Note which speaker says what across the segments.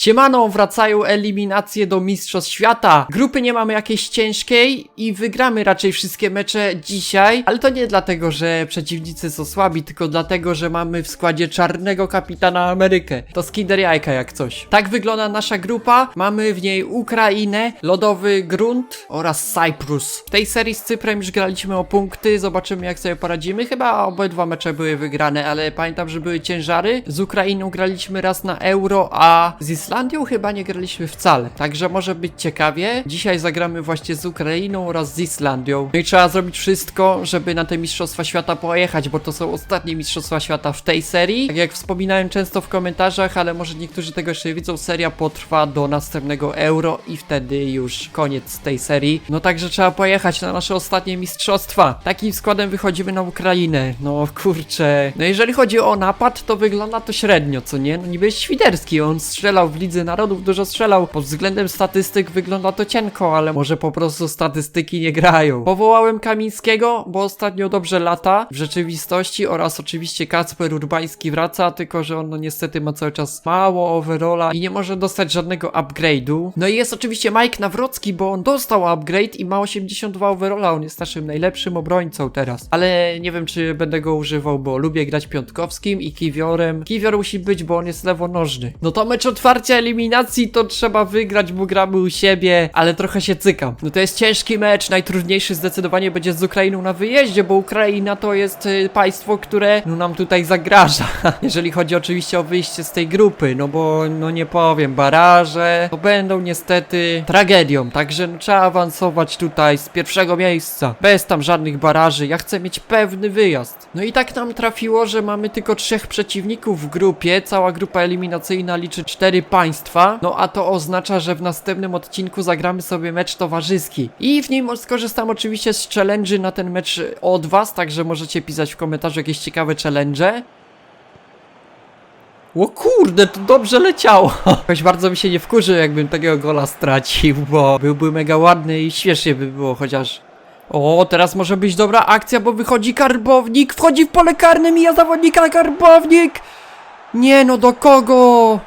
Speaker 1: Siemano, wracają eliminacje do Mistrzostw Świata. Grupy nie mamy jakiejś ciężkiej i wygramy raczej wszystkie mecze dzisiaj, ale to nie dlatego, że przeciwnicy są słabi, tylko dlatego, że mamy w składzie czarnego kapitana Amerykę. To skider jajka jak coś. Tak wygląda nasza grupa. Mamy w niej Ukrainę, lodowy grunt oraz Cyprus. W tej serii z Cyprem już graliśmy o punkty, zobaczymy jak sobie poradzimy. Chyba obydwa mecze były wygrane, ale pamiętam, że były ciężary. Z Ukrainą graliśmy raz na euro, a z Islandią chyba nie graliśmy wcale. Także może być ciekawie. Dzisiaj zagramy właśnie z Ukrainą oraz z Islandią. No i trzeba zrobić wszystko, żeby na te Mistrzostwa Świata pojechać, bo to są ostatnie Mistrzostwa Świata w tej serii. Tak jak wspominałem często w komentarzach, ale może niektórzy tego jeszcze nie widzą, seria potrwa do następnego euro i wtedy już koniec tej serii. No także trzeba pojechać na nasze ostatnie Mistrzostwa. Takim składem wychodzimy na Ukrainę. No kurczę. No jeżeli chodzi o napad, to wygląda to średnio, co nie? No niby Świderski, on strzelał w Lidze Narodów, dużo strzelał. Pod względem statystyk wygląda to cienko, ale może po prostu statystyki nie grają. Powołałem Kamińskiego, bo ostatnio dobrze lata w rzeczywistości oraz oczywiście Kacper Urbański wraca, tylko że on no niestety ma cały czas mało overalla i nie może dostać żadnego upgrade'u. No i jest oczywiście Mike Nawrocki, bo on dostał upgrade i ma 82 overalla, on jest naszym najlepszym obrońcą teraz. Ale nie wiem, czy będę go używał, bo lubię grać piątkowskim i kiwiorem. Kiwior musi być, bo on jest lewonożny. No to mecz otwarcia eliminacji to trzeba wygrać, bo gramy u siebie, ale trochę się cykam. No to jest ciężki mecz, najtrudniejszy zdecydowanie będzie z Ukrainą na wyjeździe, bo Ukraina to jest y, państwo, które no, nam tutaj zagraża. Jeżeli chodzi oczywiście o wyjście z tej grupy, no bo no nie powiem, baraże to będą niestety tragedią, także no, trzeba awansować tutaj z pierwszego miejsca, bez tam żadnych baraży. Ja chcę mieć pewny wyjazd. No i tak nam trafiło, że mamy tylko trzech przeciwników w grupie, cała grupa eliminacyjna liczy cztery państwa, no a to oznacza, że w następnym odcinku zagramy sobie mecz towarzyski. I w nim skorzystam oczywiście z challenge'y na ten mecz od was, także możecie pisać w komentarzu jakieś ciekawe challenge. O kurde, to dobrze leciało. Jakoś bardzo mi się nie wkurzy, jakbym takiego gola stracił, bo byłby mega ładny i śmiesznie by było, chociaż... O, teraz może być dobra akcja, bo wychodzi karbownik, wchodzi w pole karne, mija zawodnika karbownik! Nie no, do kogo?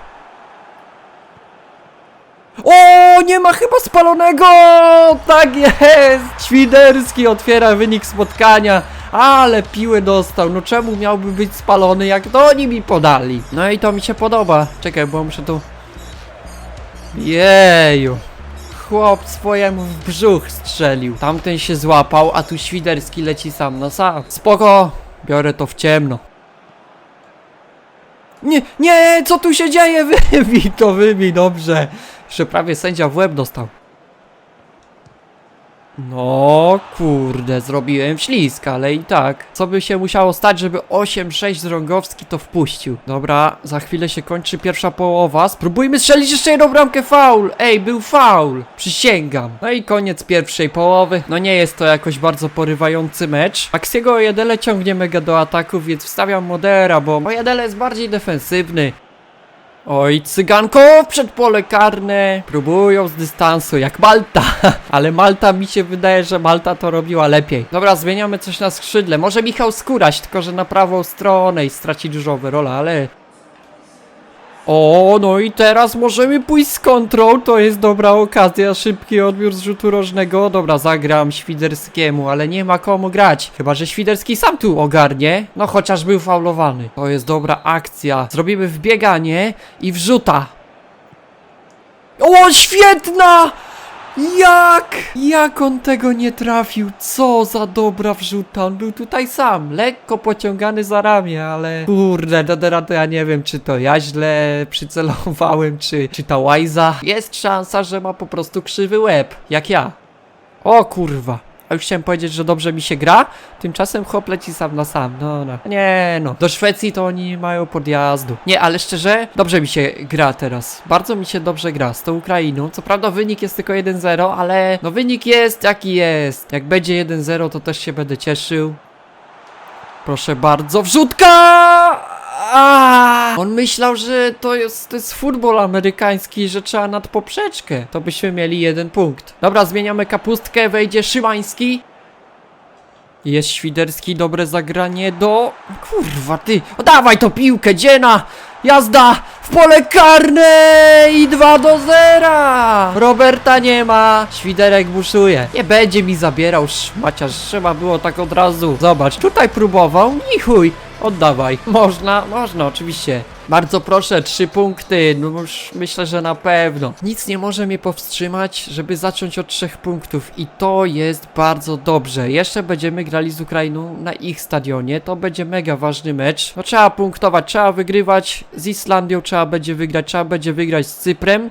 Speaker 1: O, nie ma chyba spalonego! Tak jest! Świderski otwiera wynik spotkania, ale piły dostał. No czemu miałby być spalony, jak to oni mi podali? No i to mi się podoba. Czekaj, bo muszę tu... Jeju. Chłop swojemu w brzuch strzelił. Tamten się złapał, a tu Świderski leci sam na sam. Spoko, biorę to w ciemno. Nie, nie, co tu się dzieje? Wybij to, wybij, dobrze. Jeszcze prawie sędzia w łeb dostał. No, kurde, zrobiłem ślisk, ale i tak. Co by się musiało stać, żeby 8-6 z Rągowski to wpuścił? Dobra, za chwilę się kończy pierwsza połowa. Spróbujmy strzelić jeszcze jedną bramkę faul. Ej, był faul. Przysięgam. No i koniec pierwszej połowy. No nie jest to jakoś bardzo porywający mecz. Aksiego Jedele ciągnie mega do ataków, więc wstawiam Modera, bo Jedele jest bardziej defensywny. Oj, cyganko przed pole karne. Próbują z dystansu, jak Malta. Ale Malta mi się wydaje, że Malta to robiła lepiej. Dobra, zmieniamy coś na skrzydle. Może Michał Skóraś, tylko że na prawą stronę i straci dużo overalla, ale... O, no i teraz możemy pójść z kontrol, to jest dobra okazja, szybki odbiór z rzutu rożnego. Dobra, zagram Świderskiemu, ale nie ma komu grać. Chyba, że Świderski sam tu ogarnie, no chociaż był faulowany. To jest dobra akcja. Zrobimy wbieganie i wrzuta. O, świetna! Jak? Jak on tego nie trafił? Co za dobra wrzuta. On był tutaj sam, lekko pociągany za ramię, ale kurde, do ja nie wiem, czy to ja źle przycelowałem, czy, czy ta Łajza. Jest szansa, że ma po prostu krzywy łeb, jak ja. O kurwa. A już chciałem powiedzieć, że dobrze mi się gra, tymczasem chłop leci sam na sam, no no. Nie no, do Szwecji to oni nie mają podjazdu. Nie, ale szczerze, dobrze mi się gra teraz. Bardzo mi się dobrze gra z tą Ukrainą. Co prawda wynik jest tylko 1-0, ale no wynik jest jaki jest. Jak będzie 1-0, to też się będę cieszył. Proszę bardzo, wrzutka! On myślał, że to jest, to jest futbol amerykański, że trzeba nad poprzeczkę. To byśmy mieli jeden punkt. Dobra, zmieniamy kapustkę, wejdzie Szymański. Jest Świderski, dobre zagranie do... Kurwa, ty! O, dawaj to piłkę, dziena! Jazda! W pole karne! I 2 do 0! Roberta nie ma! Świderek buszuje. Nie będzie mi zabierał szmaciarz, trzeba było tak od razu. Zobacz, tutaj próbował i. Oddawaj. Można, można, oczywiście. Bardzo proszę, trzy punkty. No już myślę, że na pewno. Nic nie może mnie powstrzymać, żeby zacząć od trzech punktów. I to jest bardzo dobrze. Jeszcze będziemy grali z Ukrainą na ich stadionie. To będzie mega ważny mecz. No trzeba punktować, trzeba wygrywać z Islandią, trzeba będzie wygrać, trzeba będzie wygrać z Cyprem.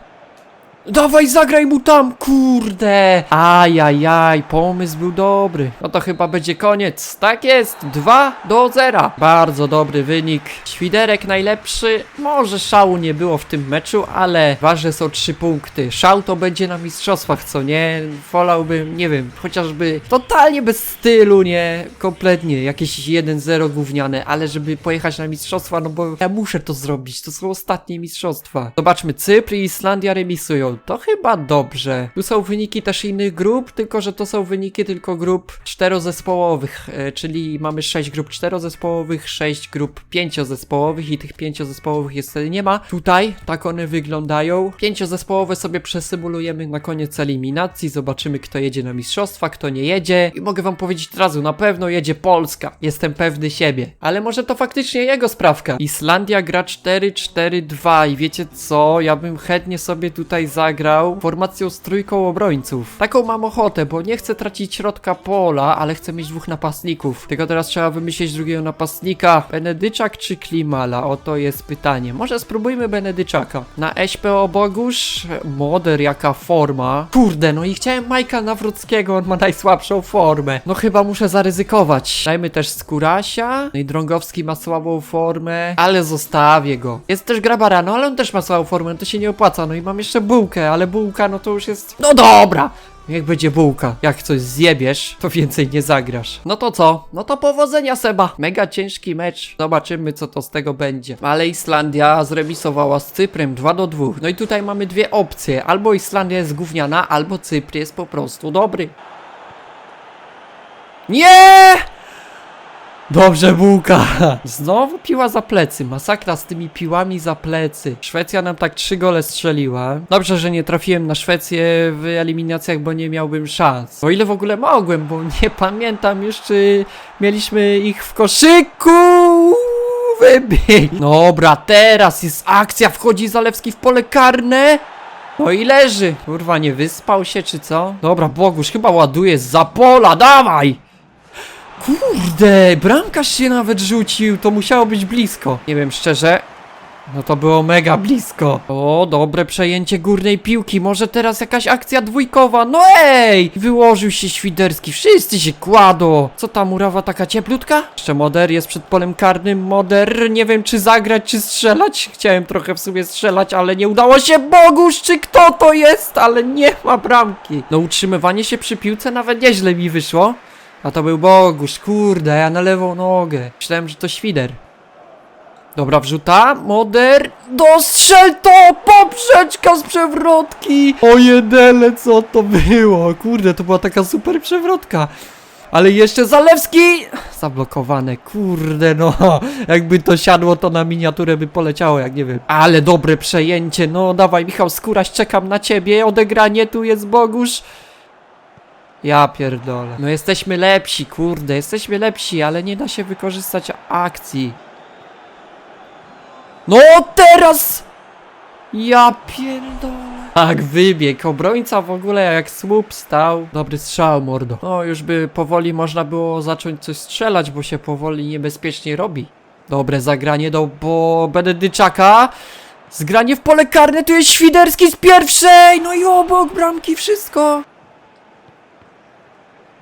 Speaker 1: Dawaj, zagraj mu tam, kurde! Ajajaj, pomysł był dobry. No to chyba będzie koniec. Tak jest, 2 do 0. Bardzo dobry wynik. Świderek najlepszy. Może szału nie było w tym meczu, ale ważne są 3 punkty. Szał to będzie na mistrzostwach, co nie? Wolałbym, nie wiem, chociażby totalnie bez stylu, nie? Kompletnie, jakieś 1-0 gówniane, ale żeby pojechać na mistrzostwa, no bo ja muszę to zrobić. To są ostatnie mistrzostwa. Zobaczmy, Cypr i Islandia remisują. To chyba dobrze. Tu są wyniki też innych grup, tylko że to są wyniki tylko grup czterozespołowych, e, czyli mamy 6 grup czterozespołowych, 6 grup pięciozespołowych i tych pięciozespołowych jest nie ma. Tutaj tak one wyglądają. Pięciozespołowe sobie przesymulujemy na koniec eliminacji, zobaczymy kto jedzie na mistrzostwa, kto nie jedzie i mogę wam powiedzieć od razu, na pewno jedzie Polska. Jestem pewny siebie. Ale może to faktycznie jego sprawka. Islandia gra 4-4-2 i wiecie co? Ja bym chętnie sobie tutaj zagrał formacją z trójką obrońców. Taką mam ochotę, bo nie chcę tracić środka pola, ale chcę mieć dwóch napastników. Tylko teraz trzeba wymyślić drugiego napastnika. Benedyczak czy Klimala? Oto jest pytanie. Może spróbujmy Benedyczaka. Na SPO Bogusz, Moder jaka forma. Kurde, no i chciałem Majka Nawrockiego, on ma najsłabszą formę. No chyba muszę zaryzykować. Dajmy też Skurasia. No i Drągowski ma słabą formę, ale zostawię go. Jest też Grabara, no ale on też ma słabą formę, to się nie opłaca. No i mam jeszcze bułkę, ale bułka no to już jest... No dobra! Niech będzie bułka. Jak coś zjebiesz, to więcej nie zagrasz. No to co? No to powodzenia Seba. Mega ciężki mecz. Zobaczymy co to z tego będzie. Ale Islandia zremisowała z Cyprem 2 do 2. No i tutaj mamy dwie opcje. Albo Islandia jest gówniana, albo Cypr jest po prostu dobry. Nie! Dobrze, bułka! Znowu piła za plecy. Masakra z tymi piłami za plecy. Szwecja nam tak trzy gole strzeliła. Dobrze, że nie trafiłem na Szwecję w eliminacjach, bo nie miałbym szans. O ile w ogóle mogłem, bo nie pamiętam już, czy mieliśmy ich w koszyku. Wybieg. Dobra, teraz jest akcja. Wchodzi Zalewski w pole karne. No i leży. Kurwa, nie wyspał się, czy co? Dobra, Bogusz, chyba ładuje za pola. Dawaj! Kurde, bramkarz się nawet rzucił, to musiało być blisko. Nie wiem, szczerze. No to było mega blisko. O, dobre przejęcie górnej piłki. Może teraz jakaś akcja dwójkowa. No ej! Wyłożył się Świderski. Wszyscy się kładą. Co ta murawa taka cieplutka? Jeszcze Moder jest przed polem karnym. Moder, nie wiem czy zagrać, czy strzelać. Chciałem trochę w sumie strzelać, ale nie udało się. Bogusz, czy kto to jest? Ale nie ma bramki. No utrzymywanie się przy piłce nawet nieźle mi wyszło. A to był Bogusz, kurde, ja na lewą nogę. Myślałem, że to Świder. Dobra, wrzuta, Moder, dostrzel to, poprzeczka z przewrotki. O jedele, co to było? Kurde, to była taka super przewrotka. Ale jeszcze Zalewski! Zablokowane, kurde no. Jakby to siadło, to na miniaturę by poleciało, jak nie wiem. Ale dobre przejęcie, no dawaj Michał Skóraś, czekam na ciebie. Odegranie, tu jest Bogusz. Ja pierdolę. No jesteśmy lepsi, kurde, jesteśmy lepsi, ale nie da się wykorzystać akcji. No teraz! Ja pierdolę. Tak, wybieg. Obrońca w ogóle jak słup stał. Dobry strzał, mordo. No, już by powoli można było zacząć coś strzelać, bo się powoli niebezpiecznie robi. Dobre zagranie do bo Benedyczaka. Zgranie w pole karne, tu jest Świderski z pierwszej! No i obok bramki wszystko.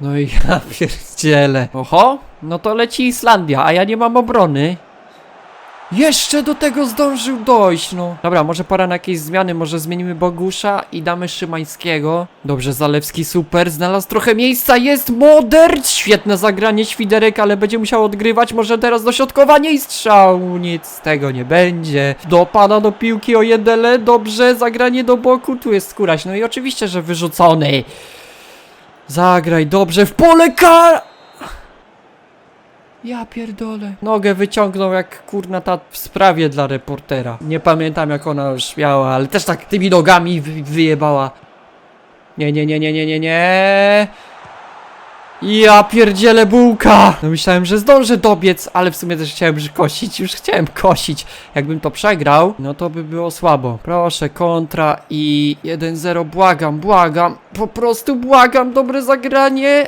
Speaker 1: No i ja pierdzielę. Oho, no to leci Islandia, a ja nie mam obrony. Jeszcze do tego zdążył dojść, no. Dobra, może pora na jakieś zmiany, może zmienimy Bogusza i damy Szymańskiego. Dobrze, Zalewski super, znalazł trochę miejsca, jest Moder! Świetne zagranie Świderek, ale będzie musiał odgrywać, może teraz dośrodkowanie i strzał. Nic z tego nie będzie. Dopada do piłki o jedele, dobrze, zagranie do boku, tu jest Skóraś, no i oczywiście, że wyrzucony. Zagraj dobrze w pole kar... Ja pierdolę. Nogę wyciągnął jak kurna ta w sprawie dla reportera. Nie pamiętam jak ona już miała, ale też tak tymi nogami wy wyjebała. Nie, nie, nie, nie, nie, nie, nie. Ja pierdzielę bułka! No myślałem, że zdążę dobiec, ale w sumie też chciałem już kosić, już chciałem kosić. Jakbym to przegrał, no to by było słabo. Proszę, kontra i 1-0, błagam, błagam, po prostu błagam, dobre zagranie.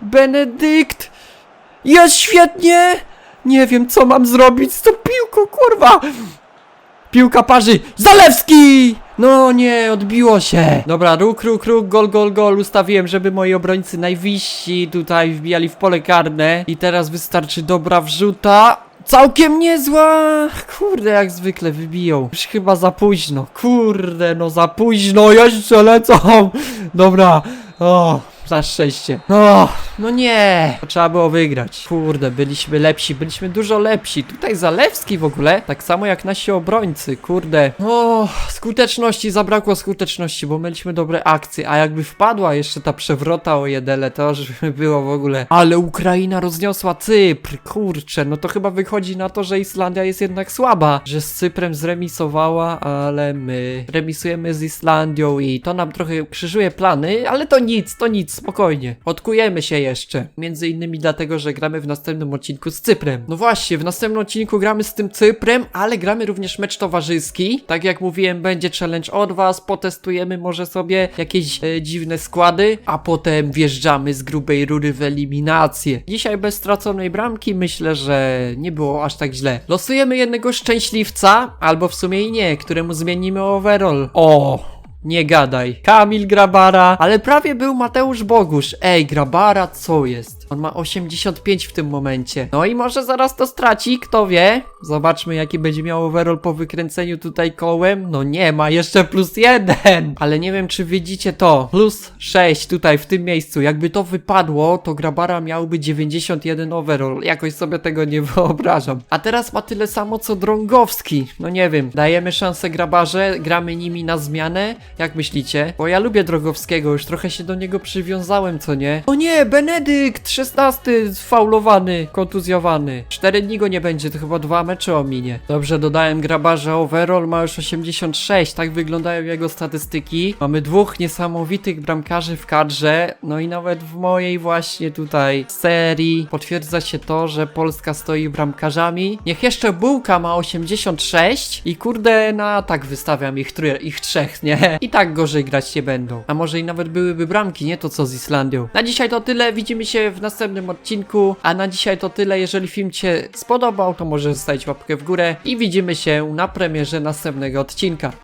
Speaker 1: Benedykt! Jest świetnie! Nie wiem, co mam zrobić z tą piłką, kurwa! Piłka parzy! Zalewski! No nie, odbiło się. Dobra, róg, róg, róg, gol, gol, gol. Ustawiłem, żeby moi obrońcy najwyżsi tutaj wbijali w pole karne. I teraz wystarczy dobra wrzuta. Całkiem niezła! Kurde, jak zwykle wybiją. Już chyba za późno. Kurde, no za późno. Jeszcze lecą. Dobra. O, na szczęście. No, no nie. To trzeba było wygrać. Kurde, byliśmy lepsi, byliśmy dużo lepsi. Tutaj Zalewski w ogóle, tak samo jak nasi obrońcy. Kurde. O, skuteczności, zabrakło skuteczności, bo mieliśmy dobre akcje. A jakby wpadła jeszcze ta przewrota o jedele, to już by było w ogóle. Ale Ukraina rozniosła Cypr. Kurczę, no to chyba wychodzi na to, że Islandia jest jednak słaba. Że z Cyprem zremisowała, ale my remisujemy z Islandią i to nam trochę krzyżuje plany, ale to nic, to nic, spokojnie. Odkujemy się jeszcze. Między innymi dlatego, że gramy w następnym odcinku z Cyprem. No właśnie, w następnym odcinku gramy z tym Cyprem, ale gramy również mecz towarzyski. Tak jak mówiłem, będzie challenge od was, potestujemy może sobie jakieś e, dziwne składy, a potem wjeżdżamy z grubej rury w eliminację. Dzisiaj bez straconej bramki myślę, że nie było aż tak źle. Losujemy jednego szczęśliwca, albo w sumie i nie, któremu zmienimy overall. O! Nie gadaj. Kamil Grabara, ale prawie był Mateusz Bogusz. Ej, Grabara, co jest? On ma 85 w tym momencie. No i może zaraz to straci, kto wie? Zobaczmy, jaki będzie miał overall po wykręceniu tutaj kołem. No nie ma, jeszcze plus jeden. Ale nie wiem, czy widzicie to. Plus 6 tutaj w tym miejscu. Jakby to wypadło, to Grabara miałby 91 overall. Jakoś sobie tego nie wyobrażam. A teraz ma tyle samo co Drągowski. No nie wiem, dajemy szansę Grabarze, gramy nimi na zmianę. Jak myślicie? Bo ja lubię Drogowskiego, już trochę się do niego przywiązałem, co nie? O nie, Benedykt, 16, faulowany, kontuzjowany. 4 dni go nie będzie, to chyba dwa mecze ominie. Dobrze, dodałem grabarza, overall ma już 86, tak wyglądają jego statystyki. Mamy dwóch niesamowitych bramkarzy w kadrze, no i nawet w mojej właśnie tutaj serii potwierdza się to, że Polska stoi bramkarzami. Niech jeszcze Bułka ma 86 i kurde, na atak wystawiam ich, ich trzech, nie? I tak gorzej grać nie będą. A może i nawet byłyby bramki, nie to co z Islandią. Na dzisiaj to tyle, widzimy się w następnym odcinku, a na dzisiaj to tyle. Jeżeli film Cię spodobał, to może zostawić łapkę w górę i widzimy się na premierze następnego odcinka.